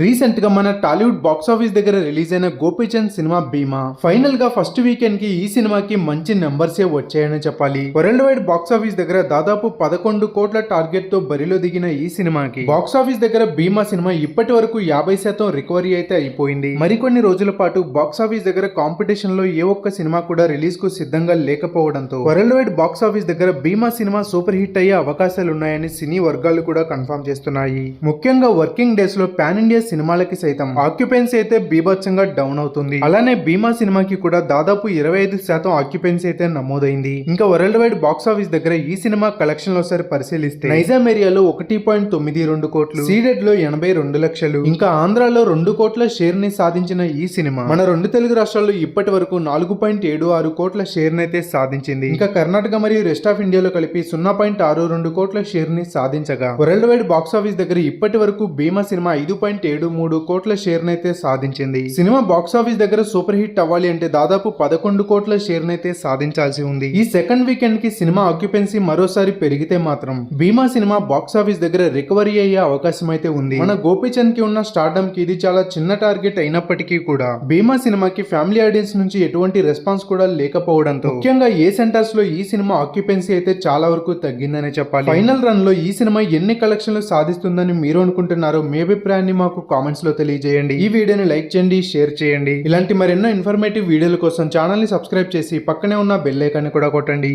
రీసెంట్గా మన Tollywood box office దగ్గర రిలీజ్ అయిన గోపీచంద్ సినిమా భీమా. ఫైనల్గా ఫస్ట్ వీకెండ్కి ఈ సినిమాకి మంచి నెంబర్సే వచ్చాయని చెప్పాలి. వరల్డ్ వైడ్ బాక్స్ ఆఫీస్ దగ్గర దాదాపు పదకొండు కోట్ల టార్గెట్తో బరిలో దిగిన ఈ సినిమాకి. బాక్స్ ఆఫీస్ దగ్గర భీమా సినిమా ఇప్పటి వరకు యాభై శాతం రికవరీ అయితే అయిపోయింది. మరికొన్ని రోజుల పాటు బాక్స్ ఆఫీస్ దగ్గర కాంపిటీషన్లో ఏ ఒక్క సినిమా కూడా రిలీజ్కు సిద్ధంగా లేకపోవడంతో వరల్డ్ వైడ్ బాక్స్ ఆఫీస్ దగ్గర భీమా సినిమా సూపర్ హిట్ అయ్యే అవకాశాలు ఉన్నాయని సినీ వర్గాలు కూడా కన్ఫర్మ్ చేస్తున్నాయి. ముఖ్యంగా వర్కింగ్ డేస్లో పాన్ ఇండియా సినిమాలకి సైతం. ఆక్యుపెన్సీ అయితే బీభత్సంగా డౌన్ అవుతుంది. అలానే భీమా సినిమాకి కూడా దాదాపు ఇరవై ఐదు శాతం ఆక్యుపెన్సీ అయితే నమోదైంది. ఇంకా వరల్డ్ వైడ్ బాక్స్ ఆఫీస్ దగ్గర ఈ సినిమా కలెక్షన్లో ఒకసారి పరిశీలిస్తే నైజాం ఏరియాలో ఒకటి పాయింట్ తొమ్మిది రెండు కోట్లు సీడెడ్లో ఎనభై రెండు లక్షలు ఇంకా ఆంధ్రాలో రెండు కోట్ల షేర్ని సాధించిన ఈ సినిమా మన రెండు తెలుగు రాష్ట్రాల్లో ఇప్పటి వరకు నాలుగు పాయింట్ ఏడు ఆరు కోట్ల షేర్ అయితే సాధించింది. ఇంకా కర్ణాటక మరియు రెస్ట్ ఆఫ్ ఇండియాలో కలిపి సున్నా పాయింట్ ఆరు రెండు కోట్ల షేర్ని సాధించగా వరల్డ్ వైడ్ బాక్స్ ఆఫీస్ దగ్గర ఇప్పటి వరకు భీమా సినిమా ఐదు పాయింట్ ఏడు మూడు కోట్ల షేర్ సాధించింది. సినిమా బాక్స్ ఆఫీస్ దగ్గర సూపర్ హిట్ అవ్వాలి అంటే దాదాపు పదకొండు కోట్ల షేర్నైతే సాధించాల్సి ఉంది. ఈ సెకండ్ వీకెండ్కి సినిమా ఆక్యుపెన్సీ మరోసారి పెరిగితే మాత్రం భీమా సినిమా బాక్స్ ఆఫీస్ దగ్గర రికవరీ అయ్యే అవకాశం అయితే ఉంది. మన గోపీచంద్కి ఉన్న స్టార్డమ్కి ఇది చాలా చిన్న టార్గెట్ అయినప్పటికీ కూడా భీమా సినిమాకి ఫ్యామిలీ ఆడియన్స్ నుంచి ఎటువంటి రెస్పాన్స్ కూడా లేకపోవడంతో ముఖ్యంగా ఏ సెంటర్స్లో ఈ సినిమా ఆక్యుపెన్సీ అయితే చాలా వరకు తగ్గిందనే చెప్పాలి. ఫైనల్ రన్లో ఈ సినిమా ఎన్ని కలెక్షన్లు సాధిస్తుందని మీరు అనుకుంటున్నారో మీ అభిప్రాయాన్ని మాకు మాకు కామెంట్స్లో తెలియజేయండి. ఈ వీడియోని లైక్ చేయండి షేర్ చేయండి. ఇలాంటి మరెన్నో ఇన్ఫర్మేటివ్ వీడియోల కోసం ఛానల్ని సబ్స్క్రైబ్ చేసి పక్కనే ఉన్న బెల్ ఐకాన్ని కూడా కొట్టండి.